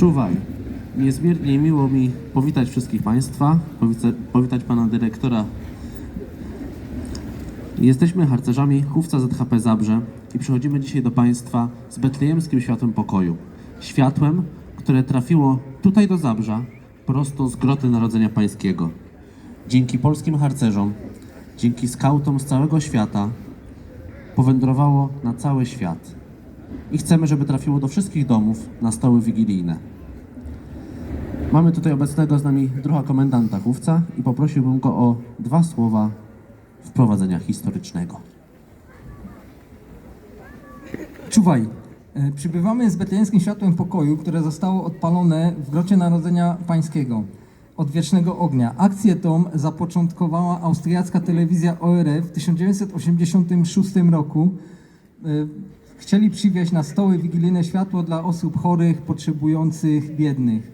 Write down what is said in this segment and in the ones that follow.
Czuwaj. Niezmiernie miło mi powitać wszystkich Państwa, powita- powitać Pana Dyrektora. Jesteśmy harcerzami Chówca ZHP Zabrze i przychodzimy dzisiaj do Państwa z betlejemskim światłem pokoju. Światłem, które trafiło tutaj do Zabrza, prosto z groty Narodzenia Pańskiego. Dzięki polskim harcerzom, dzięki skautom z całego świata, powędrowało na cały świat. I chcemy, żeby trafiło do wszystkich domów na stoły wigilijne. Mamy tutaj obecnego z nami druha komendanta Chówca i poprosiłbym go o dwa słowa wprowadzenia historycznego. Czuwaj. E, Przybywamy z betlejemskim światłem pokoju, które zostało odpalone w grocie Narodzenia Pańskiego od wiecznego ognia. Akcję tą zapoczątkowała austriacka telewizja ORF w 1986 roku. Chcieli przywieźć na stoły wigilijne światło dla osób chorych, potrzebujących, biednych.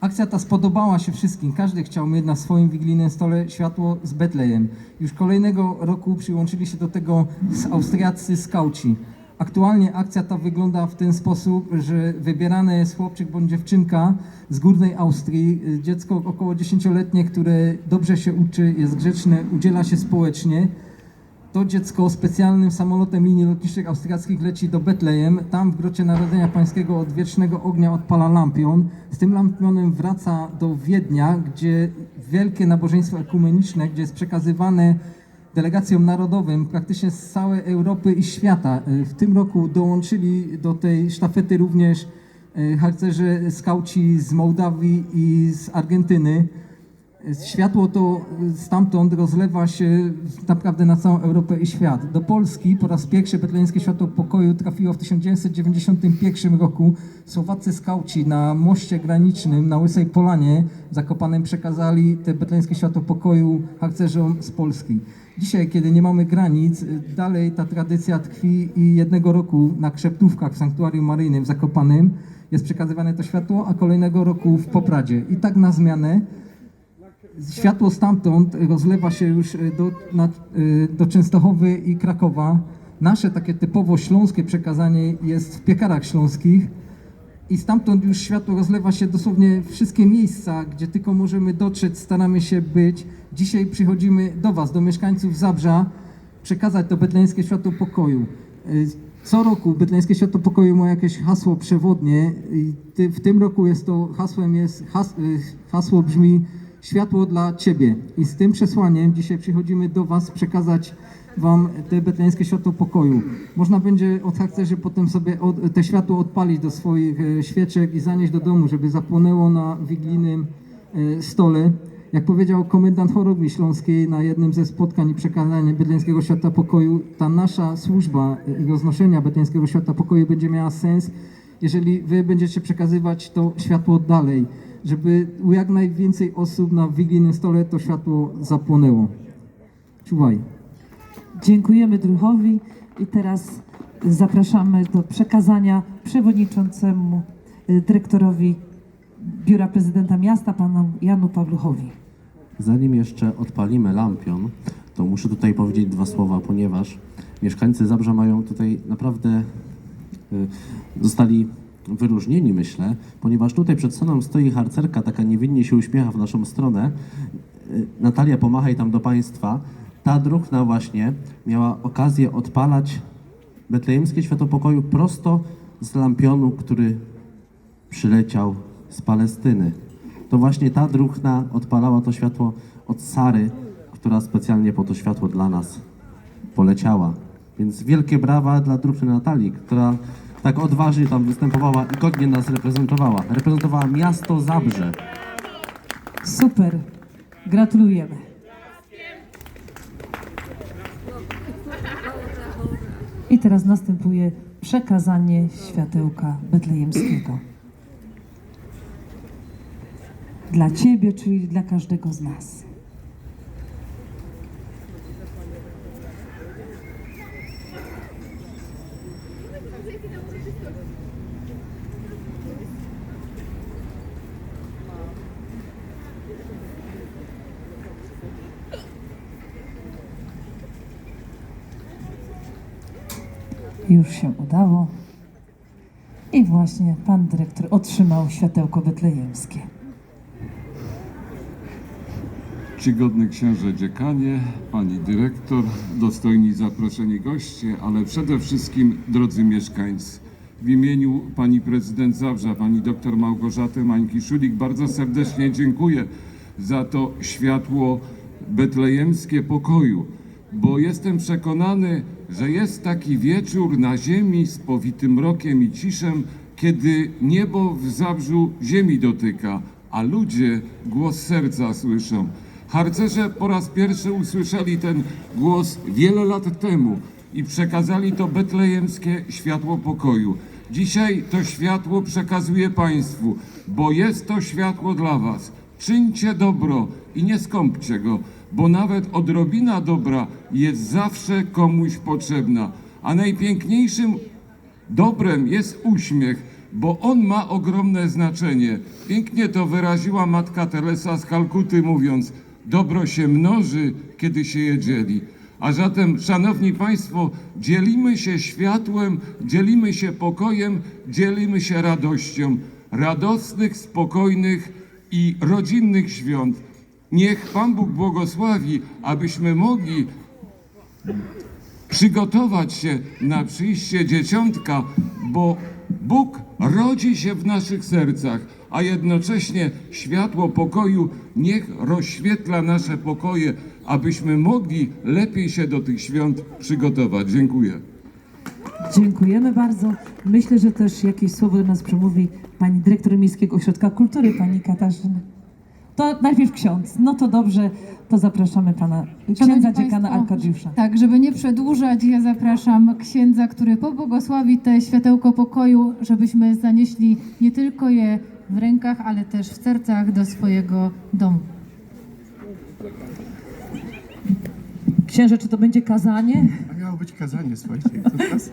Akcja ta spodobała się wszystkim. Każdy chciał mieć na swoim wigilijnym stole światło z Betlejem. Już kolejnego roku przyłączyli się do tego austriaccy skauci. Aktualnie akcja ta wygląda w ten sposób, że wybierane jest chłopczyk bądź dziewczynka z górnej Austrii, dziecko około 10-letnie, które dobrze się uczy, jest grzeczne, udziela się społecznie. To dziecko specjalnym samolotem linii lotniczych austriackich leci do Betlejem. Tam w grocie Narodzenia Pańskiego od wiecznego ognia odpala lampion. Z tym lampionem wraca do Wiednia, gdzie wielkie nabożeństwo ekumeniczne, gdzie jest przekazywane delegacjom narodowym praktycznie z całej Europy i świata. Y, W tym roku dołączyli do tej sztafety również y, harcerze skauci z Mołdawii i z Argentyny. Światło to stamtąd rozlewa się naprawdę na całą Europę i świat. Do Polski po raz pierwszy betlejemskie światło pokoju trafiło w 1991 roku. Słowacy skauci na moście granicznym na Łysej Polanie w Zakopanem przekazali te betlejemskie światło pokoju harcerzom z Polski. Dzisiaj, kiedy nie mamy granic, dalej ta tradycja tkwi i jednego roku na Krzeptówkach w Sanktuarium Maryjnym w Zakopanem jest przekazywane to światło, a kolejnego roku w Popradzie. I tak na zmianę Światło stamtąd rozlewa się już e, do, na, e, do Częstochowy i Krakowa. Nasze takie typowo śląskie przekazanie jest w piekarach śląskich i stamtąd już światło rozlewa się dosłownie wszystkie miejsca, gdzie tylko możemy dotrzeć, staramy się być. Dzisiaj przychodzimy do Was, do mieszkańców Zabrza, przekazać to betlejemskie światło pokoju. E, Co roku Betlejemskie Światło Pokoju ma jakieś hasło przewodnie i w tym roku jest to hasłem jest has, hasło brzmi Światło dla Ciebie. I z tym przesłaniem dzisiaj przychodzimy do Was przekazać Wam te betlejemskie światło pokoju. Można będzie od harcerzy potem sobie od, te światło odpalić do swoich e, świeczek i zanieść do domu, żeby zapłonęło na wigilijnym e, stole. Jak powiedział komendant chorągwi śląskiej na jednym ze spotkań i przekazania Betlejemskiego Światła Pokoju, ta nasza służba e, roznoszenia Betlejemskiego Światła Pokoju będzie miała sens, jeżeli wy będziecie przekazywać to światło dalej, żeby u jak najwięcej osób na wigilijnym stole to światło zapłonęło. Czuwaj. Dziękujemy druhowi i teraz zapraszamy do przekazania przewodniczącemu y, dyrektorowi Biura Prezydenta Miasta, panu Janu Pawluchowi. Zanim jeszcze odpalimy lampion, to muszę tutaj powiedzieć dwa słowa, ponieważ mieszkańcy Zabrza mają tutaj naprawdę y, zostali wyróżnieni, myślę, ponieważ tutaj przed sceną stoi harcerka, taka niewinnie się uśmiecha w naszą stronę. Y, Natalia, pomachaj tam do Państwa. Ta druhna właśnie miała okazję odpalać betlejemskie światło pokoju prosto z lampionu, który przyleciał z Palestyny. To właśnie ta druhna odpalała to światło od Sary, która specjalnie po to światło dla nas poleciała. Więc wielkie brawa dla druhny Natalii, która tak odważnie tam występowała i godnie nas reprezentowała. Reprezentowała miasto Zabrze. Super, gratulujemy. I teraz następuje przekazanie światełka betlejemskiego. Dla Ciebie, czyli dla każdego z nas. Już się udało. I właśnie pan dyrektor otrzymał światełko betlejemskie. Czcigodny księże dziekanie, pani dyrektor, dostojni zaproszeni goście, ale przede wszystkim drodzy mieszkańcy. W imieniu pani prezydent Zabrza, pani doktor Małgorzaty Mańki-Szulik bardzo serdecznie dziękuję za to światło betlejemskie pokoju, bo jestem przekonany, że jest taki wieczór na ziemi z powitym mrokiem i ciszem, kiedy niebo w Zabrzu ziemi dotyka, a ludzie głos serca słyszą. Harcerze po raz pierwszy usłyszeli ten głos wiele lat temu i przekazali to betlejemskie światło pokoju. Dzisiaj to światło przekazuję Państwu, bo jest to światło dla Was. Czyńcie dobro i nie skąpcie go, bo nawet odrobina dobra jest zawsze komuś potrzebna. A najpiękniejszym Dobrem jest uśmiech, bo on ma ogromne znaczenie. Pięknie to wyraziła matka Teresa z Kalkuty, mówiąc: Dobro się mnoży, kiedy się je dzieli. A zatem, szanowni Państwo, dzielimy się światłem, dzielimy się pokojem, dzielimy się radością. Radosnych, spokojnych i rodzinnych świąt. Niech Pan Bóg błogosławi, abyśmy mogli przygotować się na przyjście dzieciątka, bo Bóg rodzi się w naszych sercach, a jednocześnie światło pokoju niech rozświetla nasze pokoje, abyśmy mogli lepiej się do tych świąt przygotować. Dziękuję. Dziękujemy bardzo. Myślę, że też jakieś słowo do nas przemówi pani dyrektor Miejskiego Ośrodka Kultury, pani Katarzyna. To najpierw ksiądz. No to dobrze, to zapraszamy pana księdza dziekana Arkadiusza. Tak, żeby nie przedłużać, ja zapraszam księdza, który pobłogosławi te światełko pokoju, żebyśmy zanieśli nie tylko je w rękach, ale też w sercach do swojego domu. Księże, czy to będzie kazanie? Być kazanie, słuchajcie. Teraz,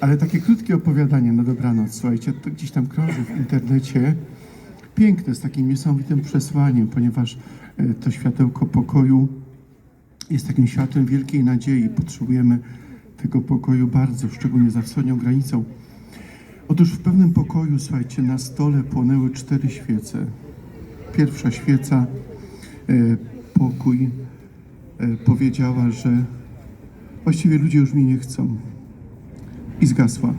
ale takie krótkie opowiadanie na dobranoc, słuchajcie, to gdzieś tam krąży w internecie. Piękne, z takim niesamowitym przesłaniem, ponieważ e, to światełko pokoju jest takim światłem wielkiej nadziei. Potrzebujemy tego pokoju bardzo, szczególnie za wschodnią granicą. Otóż w pewnym pokoju, słuchajcie, na stole płonęły cztery świece. Pierwsza świeca, e, pokój, e, powiedziała, że Właściwie ludzie już mnie nie chcą. I zgasła.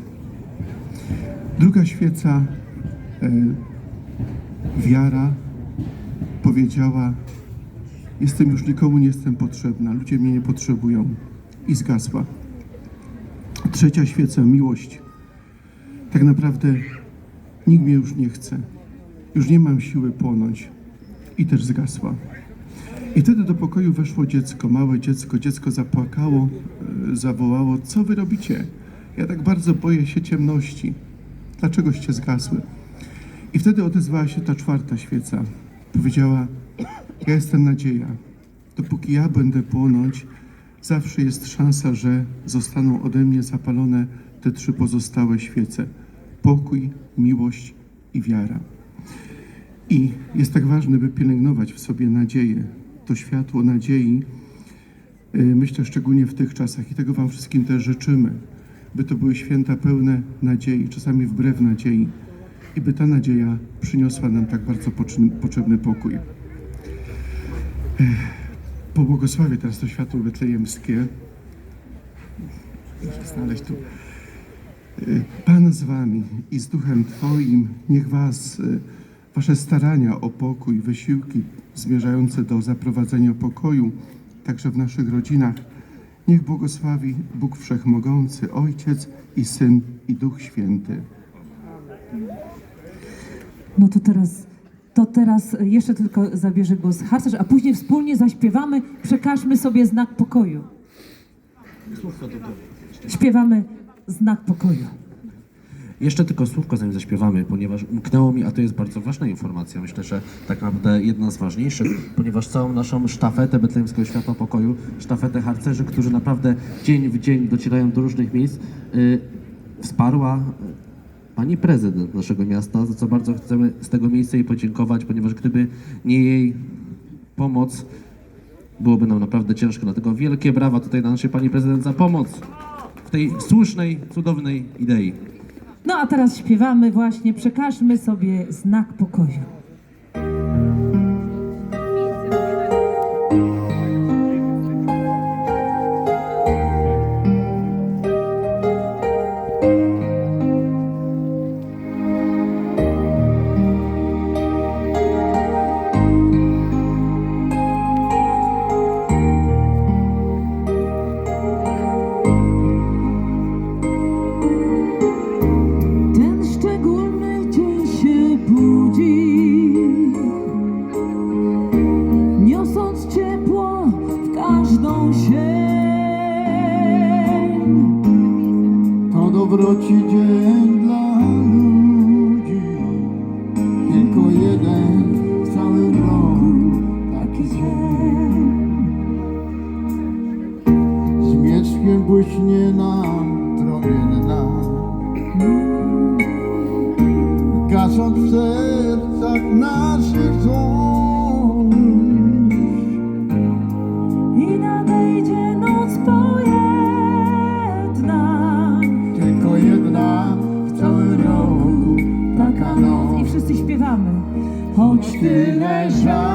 Druga świeca, e, wiara, powiedziała: Jestem już nikomu nie jestem potrzebna, ludzie mnie nie potrzebują. I zgasła. Trzecia świeca, miłość. Tak naprawdę nikt mnie już nie chce. Już nie mam siły płonąć. I też zgasła. I wtedy do pokoju weszło dziecko, małe dziecko. Dziecko zapłakało, e, zawołało: Co wy robicie? Ja tak bardzo boję się ciemności. Dlaczegoście zgasły? I wtedy odezwała się ta czwarta świeca. Powiedziała: Ja jestem nadzieja. Dopóki ja będę płonąć, zawsze jest szansa, że zostaną ode mnie zapalone te trzy pozostałe świece: pokój, miłość i wiara. I jest tak ważne, by pielęgnować w sobie nadzieję, to światło nadziei. y, Myślę szczególnie w tych czasach i tego Wam wszystkim też życzymy, by to były święta pełne nadziei, czasami wbrew nadziei i by ta nadzieja przyniosła nam tak bardzo potrzebny pokój. Ech, Pobłogosławię teraz to światło betlejemskie. Muszę znaleźć tu. Y, Pan z Wami i z Duchem Twoim, niech Was, y, Wasze starania o pokój, wysiłki zmierzające do zaprowadzenia pokoju, także w naszych rodzinach, niech błogosławi Bóg Wszechmogący, Ojciec i Syn i Duch Święty. No to teraz, to teraz jeszcze tylko zabierze głos harcerz, a później wspólnie zaśpiewamy, przekażmy sobie znak pokoju. Śpiewamy znak pokoju. Jeszcze tylko słówko zanim zaśpiewamy, ponieważ umknęło mi, a to jest bardzo ważna informacja, myślę, że tak naprawdę jedna z ważniejszych, ponieważ całą naszą sztafetę Betlejemskiego Światła Pokoju, sztafetę harcerzy, którzy naprawdę dzień w dzień docierają do różnych miejsc, y, wsparła y, pani prezydent naszego miasta, za co bardzo chcemy z tego miejsca jej podziękować, ponieważ gdyby nie jej pomoc, byłoby nam naprawdę ciężko. Dlatego wielkie brawa tutaj dla naszej pani prezydent za pomoc w tej słusznej, cudownej idei. No a teraz śpiewamy właśnie, przekażmy sobie znak pokoju. błyśnie nam promienna. Gasząc w sercach naszych złość I nadejdzie noc pojedna. Tylko jedna w całym roku taka noc I wszyscy śpiewamy. Choć tyle żal.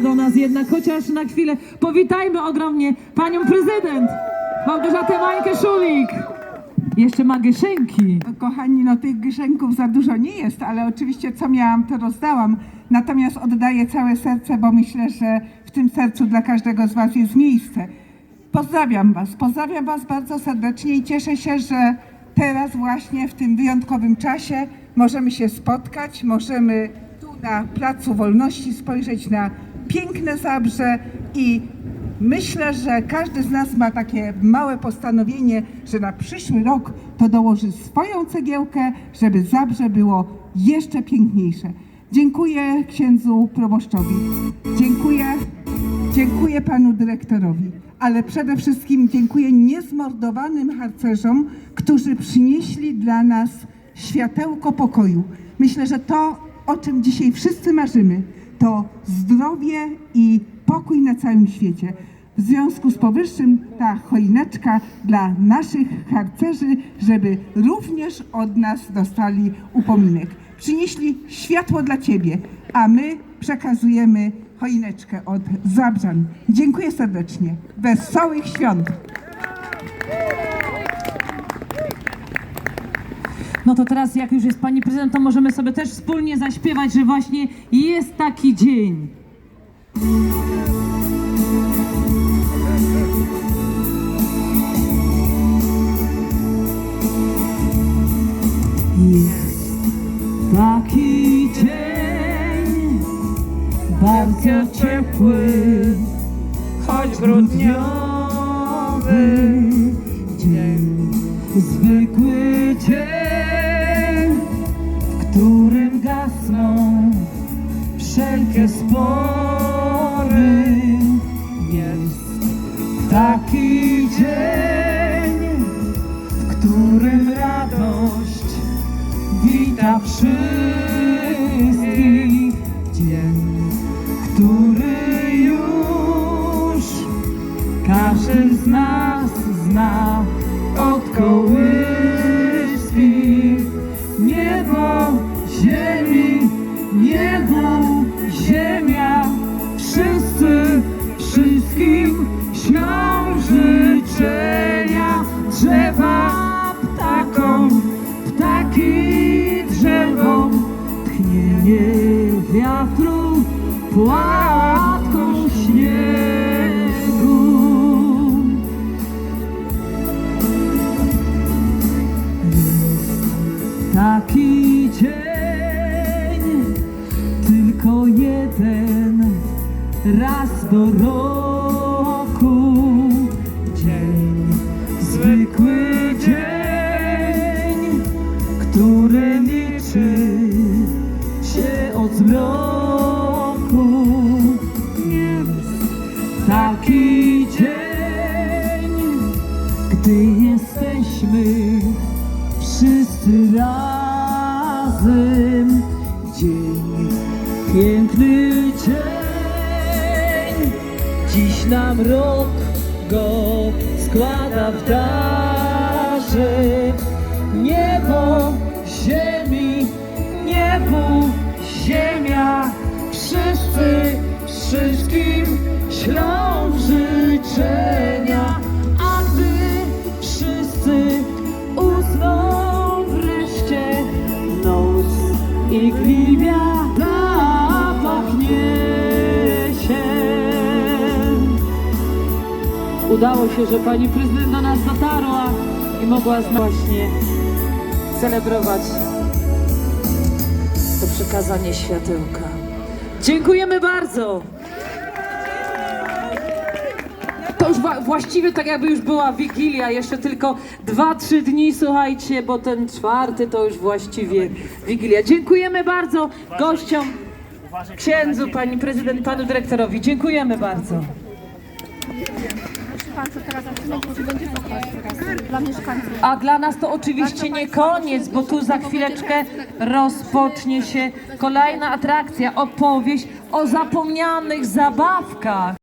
Do nas jednak, chociaż na chwilę. Powitajmy ogromnie panią prezydent Małgorzatę Mańkę-Szulik. Jeszcze ma Gieszenki. Kochani, no tych grzęków za dużo nie jest, ale oczywiście co miałam, to rozdałam. Natomiast oddaję całe serce, bo myślę, że w tym sercu dla każdego z Was jest miejsce. Pozdrawiam Was, pozdrawiam Was bardzo serdecznie i cieszę się, że teraz właśnie w tym wyjątkowym czasie możemy się spotkać, możemy tu na Placu Wolności spojrzeć na piękne Zabrze i Myślę, że każdy z nas ma takie małe postanowienie, że na przyszły rok to dołoży swoją cegiełkę, żeby Zabrze było jeszcze piękniejsze. Dziękuję księdzu proboszczowi. Dziękuję, dziękuję panu dyrektorowi, ale przede wszystkim dziękuję niezmordowanym harcerzom, którzy przynieśli dla nas światełko pokoju. Myślę, że to, o czym dzisiaj wszyscy marzymy, to zdrowie i pokój na całym świecie. W związku z powyższym ta choineczka dla naszych harcerzy, żeby również od nas dostali upominek. Przynieśli światło dla Ciebie, a my przekazujemy choineczkę od Zabrzan. Dziękuję serdecznie. Wesołych świąt! No to teraz, jak już jest pani prezydent, to możemy sobie też wspólnie zaśpiewać, że właśnie jest taki dzień. Jest taki dzień, bardzo ciepły, choć grudniowy dzień, zwykły dzień, w którym radość wita wszystkich. Taki dzień, tylko jeden raz do roku. Dziś nam rok go składa w darze. Niebo, ziemi, niebu, ziemia, wszyscy, wszystkim ślą życzenia. A gdy wszyscy usną wreszcie, noc i gliwia Udało się, że pani prezydent do nas dotarła i mogła właśnie celebrować to przekazanie światełka. Dziękujemy bardzo! To już właściwie tak jakby już była Wigilia, jeszcze tylko dwa, trzy dni, słuchajcie, bo ten czwarty to już właściwie Wigilia. Dziękujemy bardzo gościom, księdzu, pani prezydent, panu dyrektorowi. Dziękujemy bardzo. A dla nas to oczywiście nie koniec, bo tu za chwileczkę rozpocznie się kolejna atrakcja, opowieść o zapomnianych zabawkach.